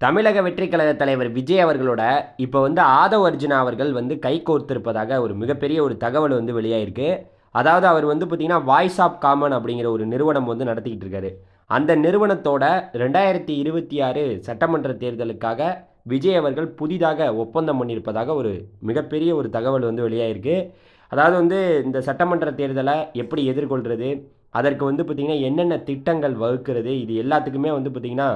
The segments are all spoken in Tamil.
தமிழக வெற்றி கழக தலைவர் விஜய் அவர்களோட இப்போ வந்து ஆதவ் அர்ஜுனா அவர்கள் வந்து கை கோர்த்திருப்பதாக ஒரு மிகப்பெரிய ஒரு தகவல் வந்து வெளியாயிருக்கு. அதாவது அவர் வந்து பார்த்திங்கன்னா வாய்ஸ் ஆஃப் காமன் அப்படிங்கிற ஒரு நிறுவனம் வந்து நடத்திக்கிட்டு இருக்காரு. அந்த நிறுவனத்தோட ரெண்டாயிரத்தி இருபத்தி ஆறு சட்டமன்ற தேர்தலுக்காக விஜய் அவர்கள் புதிதாக ஒப்பந்தம் பண்ணியிருப்பதாக ஒரு மிகப்பெரிய ஒரு தகவல் வந்து வெளியாயிருக்கு. அதாவது வந்து இந்த சட்டமன்ற தேர்தலை எப்படி எதிர்கொள்கிறது அதற்கு வந்து பார்த்திங்கன்னா என்னென்ன திட்டங்கள் வகுக்கிறது இது எல்லாத்துக்குமே வந்து பார்த்திங்கன்னா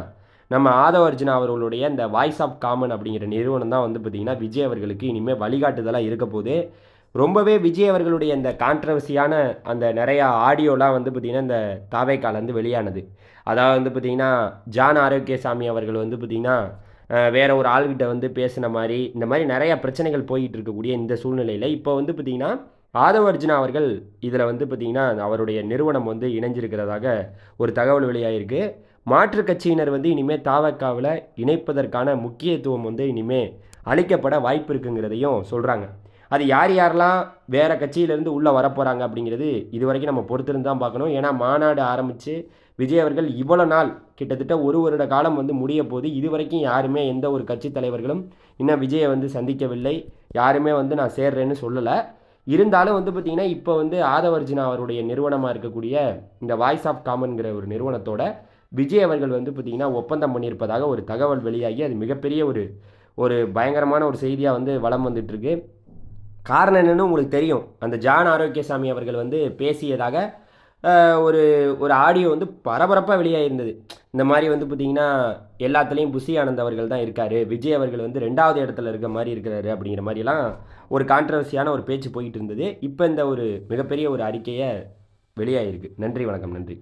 நம்ம ஆதவர்ஜுனா அவர்களுடைய இந்த வாய்ஸ் ஆஃப் காமன் அப்படிங்கிற நிறுவனம் தான் வந்து பார்த்திங்கன்னா விஜய் அவர்களுக்கு இனிமேல் வழிகாட்டுதலாக இருக்க போது ரொம்பவே விஜய் அவர்களுடைய இந்த கான்ட்ரவர்சியான அந்த நிறையா ஆடியோலாம் வந்து பார்த்திங்கன்னா இந்த தாவைக்காலேருந்து வெளியானது. அதாவது வந்து பார்த்திங்கன்னா ஜான் ஆரோக்கியசாமி அவர்கள் வந்து பார்த்திங்கன்னா வேற ஒரு ஆள்கிட்ட வந்து பேசின மாதிரி இந்த மாதிரி நிறையா பிரச்சனைகள் போயிட்டு இருக்கக்கூடிய இந்த சூழ்நிலையில் இப்போ வந்து பார்த்திங்கன்னா ஆதவர்ஜுனா அவர்கள் இதில் வந்து பார்த்திங்கன்னா அவருடைய நிறுவனம் வந்து இணைஞ்சிருக்கிறதாக ஒரு தகவல் வெளியாகிருக்கு மாற்றுக் கட்சியினர் வந்து இனிமேல் தாவக்காவில் இணைப்பதற்கான முக்கியத்துவம் வந்து இனிமேல் அளிக்கப்பட வாய்ப்பு இருக்குங்கிறதையும் சொல்கிறாங்க அது யார் யாரெல்லாம் வேறு கட்சியிலேருந்து உள்ளே வரப்போகிறாங்க அப்படிங்கிறது இது வரைக்கும் நம்ம பொறுத்திருந்து தான் பார்க்கணும். ஏன்னா மாநாடு ஆரம்பித்து விஜய் அவர்கள் இவ்வளோ நாள் கிட்டத்தட்ட ஒரு வருட காலம் வந்து முடிய போது இது வரைக்கும் யாருமே எந்த ஒரு கட்சி தலைவர்களும் இன்னும் விஜயை வந்து சந்திக்கவில்லை. யாருமே வந்து நான் சேர்றேன்னு சொல்லலை. இருந்தாலும் வந்து பார்த்திங்கன்னா இப்போ வந்து ஆதவர்ஜுனா அவருடைய நிறுவனமாக இருக்கக்கூடிய இந்த வாய்ஸ் ஆஃப் காமன்கிற ஒரு நிறுவனத்தோட விஜய் அவர்கள் வந்து பார்த்திங்கன்னா ஒப்பந்தம் பண்ணியிருப்பதாக ஒரு தகவல் வெளியாகி அது மிகப்பெரிய ஒரு ஒரு பயங்கரமான ஒரு செய்தியாக வந்து வளம் வந்துட்டுருக்கு. காரணம் என்னென்னு உங்களுக்கு தெரியும். அந்த ஜான் ஆரோக்கியசாமி அவர்கள் வந்து பேசியதாக ஒரு ஒரு ஆடியோ வந்து பரபரப்பாக வெளியாகிருந்தது இந்த மாதிரி வந்து பார்த்திங்கன்னா எல்லாத்துலேயும் புஷி ஆனந்த் அவர்கள் தான் இருக்கார். விஜய் அவர்கள் வந்து ரெண்டாவது இடத்துல இருக்க மாதிரி இருக்கிறாரு அப்படிங்கிற மாதிரிலாம் ஒரு கான்ட்ரவர்சியான ஒரு பேச்சு போயிட்டு இருந்தது. இப்போ இந்த ஒரு மிகப்பெரிய ஒரு அறிக்கையை வெளியாகிருக்கு நன்றி வணக்கம். நன்றி.